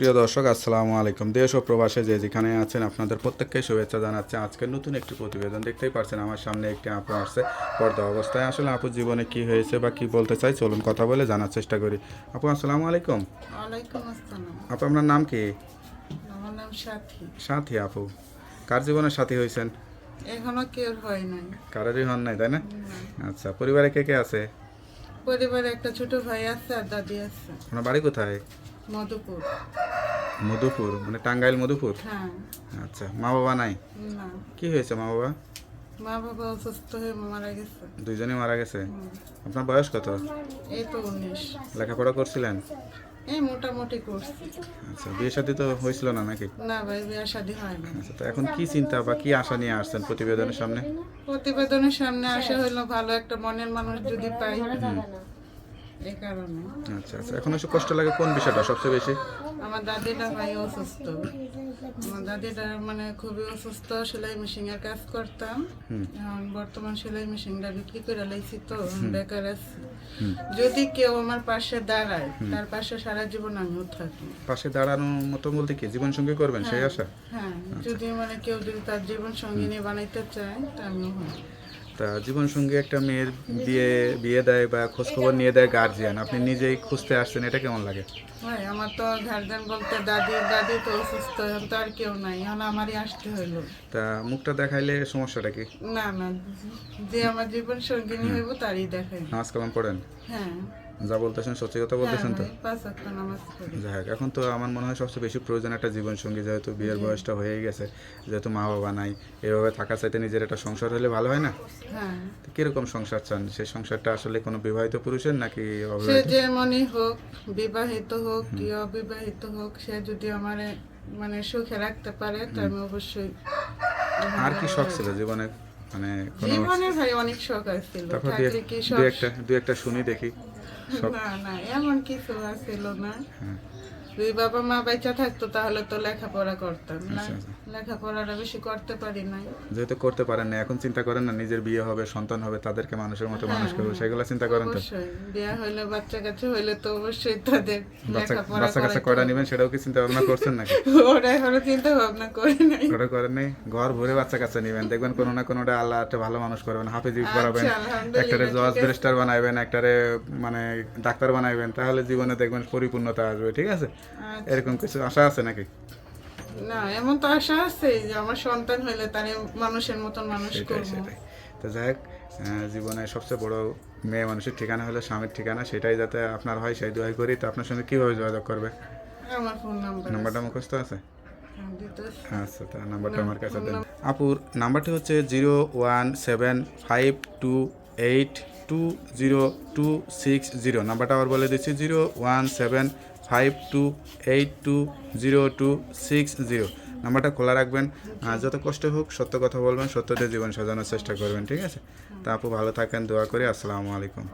প্রিয় দর্শক আসসালামু আলাইকুম। দেশ ও প্রবাসে যে যেখানে আছেন আপনাদের প্রত্যেককে শুভেচ্ছা জানাচ্ছে। আজকে নতুন একটি প্রতিবেদন দেখতেই পারছেন আমার সামনে একটি আপু আসছে পর্দা অবস্থায়। আসলে আপুর জীবনে কি হয়েছে বা কি বলতে চাই চলুন কথা বলে জানার চেষ্টা করি। আপু আসসালামু আলাইকুম। আপু আপনার নাম কি? সাথী। আপু কার জীবনের সাথী হয়েছেন? এখনও কেউ হয় নাই। কারোরই হন নাই তাই না? না। আচ্ছা পরিবারে কে কে আছে? পরিবারে একটা ছোট ভাই আছে আর দাদি আছে। আপনার বাড়ি কোথায়? মধুপুর। মধুপুর মানে টাঙ্গাইল মধুপুর? হ্যাঁ। আচ্ছা মা বাবা নাই? না। কি হয়েছে মা বাবা মা বাবা অসুস্থ হয়ে মারা গেছে। দুইজনে মারা গেছে? আপনার বয়স কত? এই তো উনিশ। লেখাপড়া করছিলেন? এই মোটামুটি করছি। আচ্ছা বিয়ে শাদী তো হয়েছিল না নাকি? না ভাই বিয়ে শাদি হয় না আচ্ছা তো এখন কি চিন্তা বা কি আশা নিয়ে আসছেন প্রতিবেদনের সামনে? প্রতিবেদনের সামনে আসা হইল ভালো একটা মনের মানুষ যদি পাই। এই কারণে। আচ্ছা আচ্ছা। এখন এসে কষ্ট লাগে কোন বিষয়টা সবচেয়ে বেশি? আমার দাদিটা ভাই অসুস্থ। আমার দাদিটা মানে খুবই অসুস্থ সেলাই মেশিন এর কাজ করতাম। এখন বর্তমান সেলাই মেশিনটা বিক্রি করে লাইছি তো বেকার আছি। যদি কেউ আমার পাশে দাঁড়ায় তার পাশে সারা জীবন আমিও থাকি। পাশে দাঁড়ানোর মতো বলতে কি? জীবন সঙ্গী করবেন সেই আশা? হ্যাঁ। যদি মানে কেউ যদি তার জীবন সঙ্গী নিয়ে বানাইতে চায় তা আমিও তা জীবন সঙ্গী একটা মেয়ের বিয়ে বিয়ে দেয় বা খোঁজখবর নিয়ে দেয় গার্জিয়ান আপনি নিজেই খুঁজতে আসছেন এটা কেমন লাগে? আমার তো গার্জিয়ান বলতে দাদি দাদি তো অসুস্থ এখন তো আর কেউ নাই এখন আমারই আসতে হইল। তা মুখটা দেখাইলে সমস্যাটা কি? না না যে আমার জীবন সঙ্গিনী হইব তারই দেখাই নামাজ কালাম পড়েন? হ্যাঁ। যা বলতেছেন সত্যি কথা বলতেছেন তো? হ্যাঁ নামাজ পড়ি। যাই হোক এখন তো আমার মনে হয় সবচেয়ে বেশি প্রয়োজন একটা জীবন সঙ্গী যেহেতু বিয়ের বয়সটা হয়ে গেছে যেহেতু মা বাবা নাই এভাবে থাকা চাইতে নিজের একটা সংসার হলে ভালো হয় না? হ্যাঁ। তো কীরকম সংসার চান? সেই সংসারটা আসলে কোনো বিবাহিত পুরুষের নাকি সে অবিবাহিত? যেমনই হোক বিবাহিত হোক কি অবিবাহিত হোক সে যদি আমার মানে সুখে রাখতে পারে তো আমি অবশ্যই আর কি শখ ছিল জীবনে? মানে জীবনে ভাই অনেক শখ আসছিল তারপর দু থাকলে এক- কি দু শখ? একটা দু একটা শুনি দেখি। না না এমন কিছু আসছিল না। হ্যাঁ। যদি বাবা মা বেঁচে থাকতো তাহলে তো লেখাপড়া করতাম না। আচ্ছা, আচ্ছা। লেখাপড়াটা বেশি করতে পারি নাই। যেহেতু করতে পারেন না এখন চিন্তা করেন না নিজের বিয়ে হবে সন্তান হবে তাদেরকে মানুষের মতো মানুষ করবে। সেগুলো চিন্তা করেন তো। বিয়ে হইলে বাচ্চা কাচ্চা হইলে তো অবশ্যই তাদের লেখাপড়া বাচ্চা কাছে কয়টা নেবেন সেটাও কি চিন্তা ভাবনা করছেন নাকি? ওরা এখনও চিন্তা ভাবনা করি নাই। ওটা করেন নেই। ঘর ভরে বাচ্চা কাছে নেবেন। দেখবেন কোনো না কোনোটা আল্লাহ একটা ভালো মানুষ করবেন হাফিজি করাবেন। আচ্ছা, আলহামদুলিল্লাহ, একটারে জজ। ব্যারিস্টার বানাইবেন একটারে মানে ডাক্তার বানাইবেন তাহলে জীবনে দেখবেন পরিপূর্ণতা আসবে ঠিক আছে। এরকম কিছু আশা আছে নাকি? না এমন তো আশা আছে যে আমার সন্তান হইলে তারে মানুষের মতন মানুষ সেটাই তো যাই হোক জীবনে সবচেয়ে বড় মেয়ে মানুষের ঠিকানা হলো স্বামীর ঠিকানা সেটাই যাতে আপনার হয় সেই দোয়াই করি। তো আপনার সঙ্গে কীভাবে যোগাযোগ করবে? আমার ফোন নাম্বার নাম্বারটা মুখস্থ আছে? আচ্ছা তা নাম্বারটা আমার কাছে দেন। আপুর নাম্বারটি হচ্ছে zero one seven five two eight two zero two six zero. নাম্বারটা আবার বলে দিচ্ছি zero one seven five two eight two zero two six zero নাম্বারটা খোলা রাখবেন। যত কষ্ট হোক সত্য কথা বলবেন সত্য দিয়ে জীবন সাজানোর চেষ্টা করবেন, ঠিক আছে? তা আপু ভালো থাকেন, দোয়া করি, আসসালামু আলাইকুম।